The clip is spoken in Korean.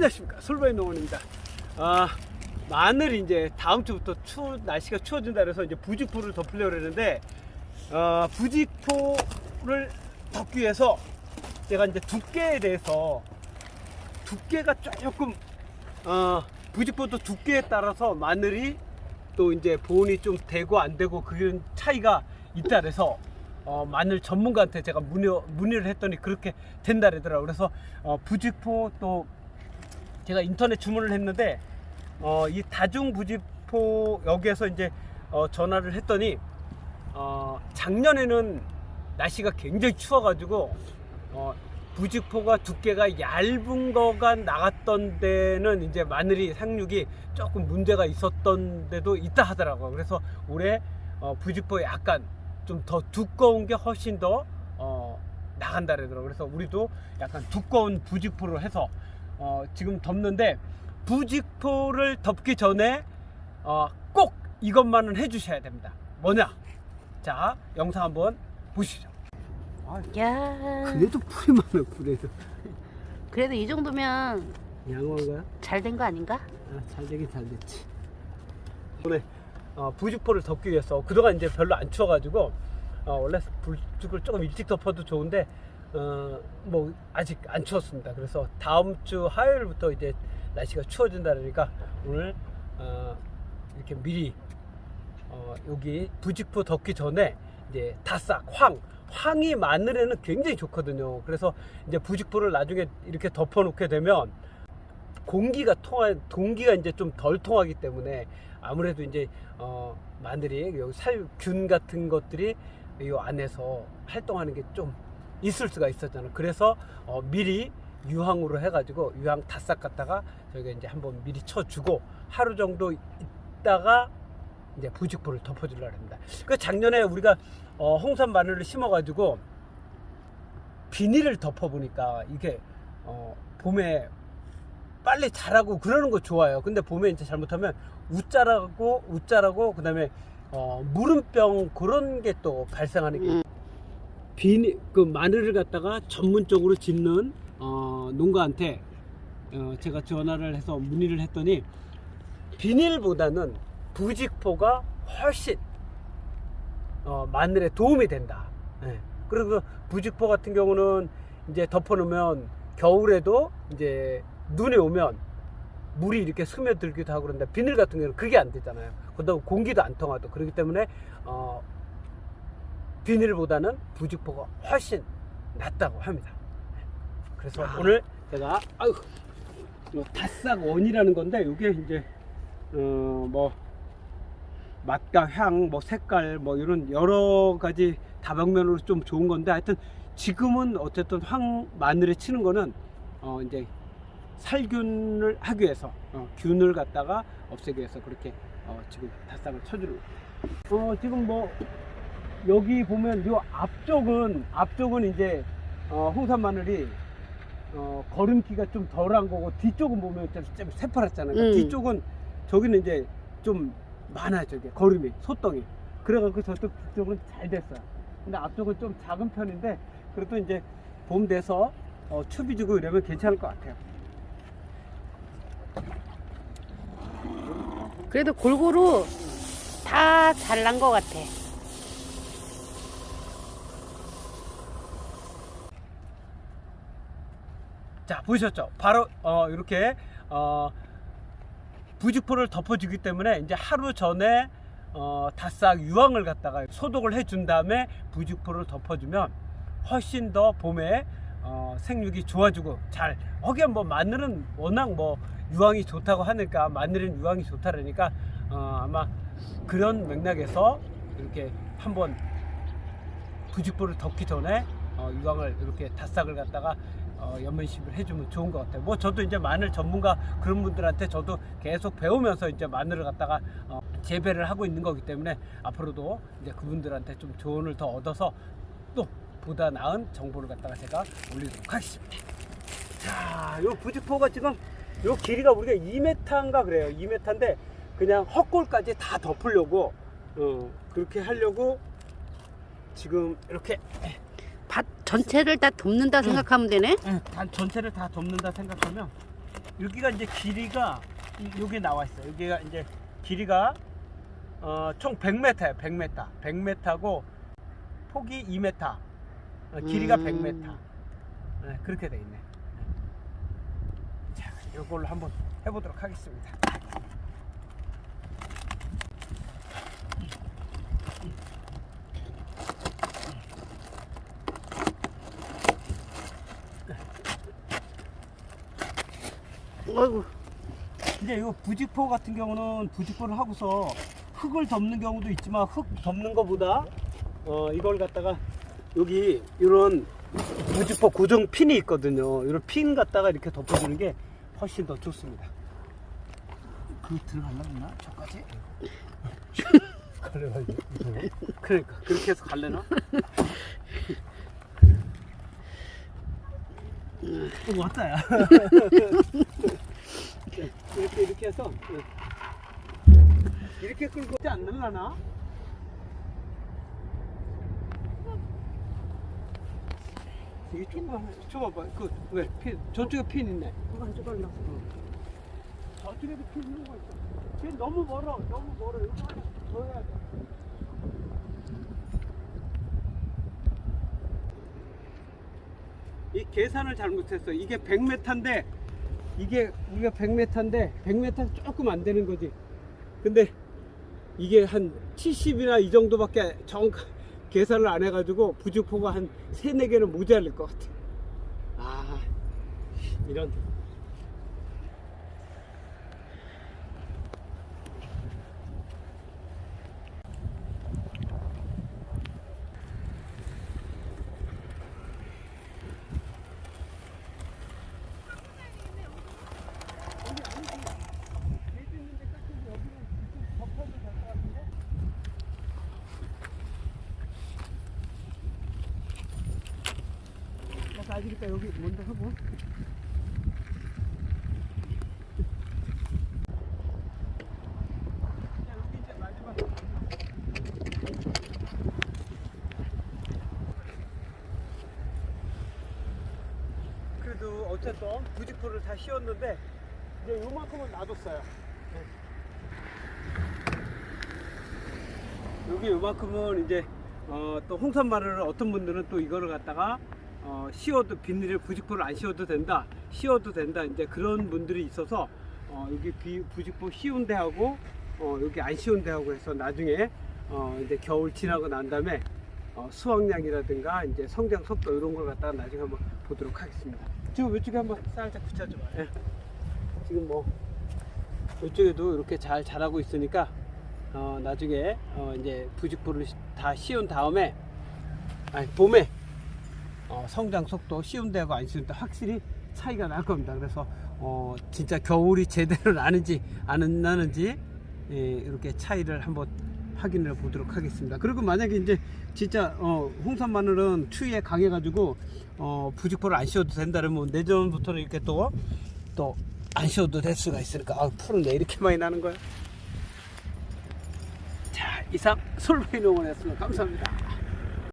안녕하십니까 솔바이 농원입니다. 아 마늘 이제 다음 주부터 추 날씨가 추워진다 그래서 이제 부직포를 덮으려고 그러는데 어, 부직포를 덮기 위해서 제가 이제 두께에 대해서 두께가 조금 어, 부직포도 두께에 따라서 마늘이 또 이제 보온이 좀 되고 안 되고 그런 차이가 있다 그래서 어, 마늘 전문가한테 제가 문의, 문의를 했더니 그렇게 된다 그러더라고요. 그래서 어, 부직포 또 제가 인터넷 주문을 했는데 어, 이 다중 부직포 여기에서 이제 어, 전화를 했더니 어, 작년에는 날씨가 굉장히 추워가지고 어, 부직포가 두께가 얇은 거가 나갔던 데는 이제 마늘이 상륙이 조금 문제가 있었던 데도 있다 하더라고요. 그래서 올해 어, 부직포 약간 좀 더 두꺼운 게 훨씬 더 어, 나간다 그러더라고요. 그래서 우리도 약간 두꺼운 부직포로 해서 어, 지금 덮는데 부직포를 덮기 전에 어, 꼭 이것만은 해주셔야 됩니다. 뭐냐? 자, 영상 한번 보시죠. 아, 야 그래도 풀이 많아, 그래도. 그래도 이 정도면 양호한가요? 잘된 거 아닌가? 아, 잘 되긴 잘 됐지. 오늘 어, 부직포를 덮기 위해서 그동안 이제 별로 안 추워가지고 어, 원래 부직을 조금 일찍 덮어도 좋은데 어, 뭐 아직 안 추웠습니다. 그래서 다음 주 화요일부터 이제 날씨가 추워진다 그러니까 오늘 어, 이렇게 미리 어, 여기 부직포 덮기 전에 이제 다싹 황 황이 마늘에는 굉장히 좋거든요. 그래서 이제 부직포를 나중에 이렇게 덮어 놓게 되면 공기가 통하 공기가 이제 좀 덜 통하기 때문에 아무래도 이제 어 마늘이 여기 살균 같은 것들이 이 안에서 활동하는 게좀 있을 수가 있었잖아요. 그래서 어 미리 유황으로 해가지고 유황 다싹 갖다가 저희가 이제 한번 미리 쳐주고 하루 정도 있다가 이제 부직포를 덮어주려고 합니다. 그 작년에 우리가 어 홍산 마늘을 심어가지고 비닐을 덮어보니까 이게 어 봄에 빨리 자라고 그러는 거 좋아요. 근데 봄에 이제 잘못하면 웃자라고 웃자라고 그다음에 어, 무름병 그런 게 또 발생하는 게 음. 비닐 그 마늘을 갖다가 전문적으로 짓는 어, 농가한테 어, 제가 전화를 해서 문의를 했더니 비닐보다는 부직포가 훨씬 어, 마늘에 도움이 된다. 예. 그리고 그 부직포 같은 경우는 이제 덮어놓으면 겨울에도 이제 눈이 오면 물이 이렇게 스며들기도 하고 그런데 비닐 같은 경우는 그게 안 되잖아요. 그다음 공기도 안 통하고 그렇기 때문에 어, 비닐보다는 부직포가 훨씬 낫다고 합니다. 그래서 아. 오늘 제가 아유 요 다싹 원이라는 건데 이게 이제 어 뭐 맛과 향, 뭐 색깔, 뭐 이런 여러 가지 다방면으로 좀 좋은 건데 하여튼 지금은 어쨌든 황 마늘에 치는 거는 어 이제 살균을 하기 위해서 어, 균을 갖다가 없애기 위해서 그렇게 어, 지금 다싹을 쳐주는 거예요. 어 지금 뭐 여기 보면 요 앞쪽은 앞쪽은 이제 어, 홍산 마늘이 어, 걸음기가 좀 덜한 거고 뒤쪽은 보면 좀, 좀 새파랗잖아요. 그러니까 음. 뒤쪽은 저기는 이제 좀 많아 저게 걸음이 소덩이. 그래갖고 저쪽 뒤쪽은 잘 됐어요. 근데 앞쪽은 좀 작은 편인데 그래도 이제 봄 돼서 어, 추비 주고 이러면 괜찮을 것 같아요. 그래도 골고루 다 잘난 거 같아. 자 보셨죠? 바로 어, 이렇게 어, 부직포를 덮어주기 때문에 이제 하루 전에 어, 다싹 유황을 갖다가 소독을 해준 다음에 부직포를 덮어주면 훨씬 더 봄에 어, 생육이 좋아지고 잘 거기에 뭐 마늘은 워낙 뭐 유황이 좋다고 하니까 마늘은 유황이 좋다 그러니까 어, 아마 그런 맥락에서 이렇게 한번 부직포를 덮기 전에 어, 유황을 이렇게 다싹을 갖다가 어, 연면식을 해주면 좋은 것 같아요. 뭐 저도 이제 마늘 전문가 그런 분들한테 저도 계속 배우면서 이제 마늘을 갖다가 어, 재배를 하고 있는 거기 때문에 앞으로도 이제 그분들한테 좀 조언을 더 얻어서 또 보다 나은 정보를 갖다가 제가 올리도록 하겠습니다. 자, 요 부직포가 지금 요 길이가 우리가 2m인가 그래요. 2m인데 그냥 헛골까지 다 덮으려고 어, 그렇게 하려고 지금 이렇게 밭 전체를 다 돕는다 생각하면 되네. 단 전체를 다 덮는다 생각하면 여기가 이제 길이가 이- 여기 나와 있어. 여기가 이제 길이가 어, 총 100m예요. 100m. 100m고 폭이 2m. 어, 길이가 음. 100m. 네, 그렇게 돼 있네. 자, 이걸로 한번 해보도록 하겠습니다. 어이구. 이제 이거 부직포 같은 경우는 부직포를 하고서 흙을 덮는 경우도 있지만 흙 덮는 것보다 어 이걸 갖다가 여기 이런 부직포 고정 핀이 있거든요. 이런 핀 갖다가 이렇게 덮어주는 게 훨씬 더 좋습니다. 그 들어갔나 보나? 저까지? 갈래나? 그러니까 그렇게 해서 갈래나? 또 왔다 야. 이렇게 이렇게 해서 이렇게 끌고 않을라나? 이게 조금 줘봐봐. 그왜 핀? 저쪽에 핀 있네. 그만 죽었나? 저쪽에도 핀 있는 거 있어. 핀 너무 멀어. 너무 멀어. 이거 하나 더 해야 돼. 이 계산을 잘못했어. 이게 100m인데 이게 우리가 100m인데 100m 조금 안 되는 거지. 근데 이게 한 70이나 이 정도밖에 정 계산을 안 해가지고 부직포가 한 3, 4개는 모자랄 것 같아. 아, 이런. 아직까 여기 먼저 하고. 그래도 어쨌든 부직포를 다 씌웠는데 이제 요만큼은 놔뒀어요. 네. 여기 요만큼은 이제 어, 또 홍산 마늘을 어떤 분들은 또 이거를 갖다가 어, 씌워도 비닐을 부직포를 안 씌워도 된다, 씌워도 된다. 이제 그런 분들이 있어서 어, 여기 비, 부직포 씌운 데하고 어, 여기 안 씌운 데하고 해서 나중에 어, 이제 겨울 지나고 난 다음에 어, 수확량이라든가 이제 성장 속도 이런 걸 갖다가 나중에 한번 보도록 하겠습니다. 지금 이쪽에 한번 살짝 붙여줘. 예. 지금 뭐 이쪽에도 이렇게 잘 자라고 있으니까 어, 나중에 어, 이제 부직포를 시- 다 씌운 다음에 아니 봄에 어, 성장 속도 씌운 데하고 안 씌운 데 확실히 차이가 날 겁니다. 그래서 어, 진짜 겨울이 제대로 나는지 안 나는지 예, 이렇게 차이를 한번 확인을 보도록 하겠습니다. 그리고 만약에 이제 진짜 어, 홍산 마늘은 추위에 강해가지고 어, 부직포를 안 씌워도 된다 그러면 내년부터는 이렇게 또 또 안 씌워도 될 수가 있으니까 아, 풀은 왜 이렇게 많이 나는 거야? 자 이상 솔로이 농원이었습니다. 감사합니다.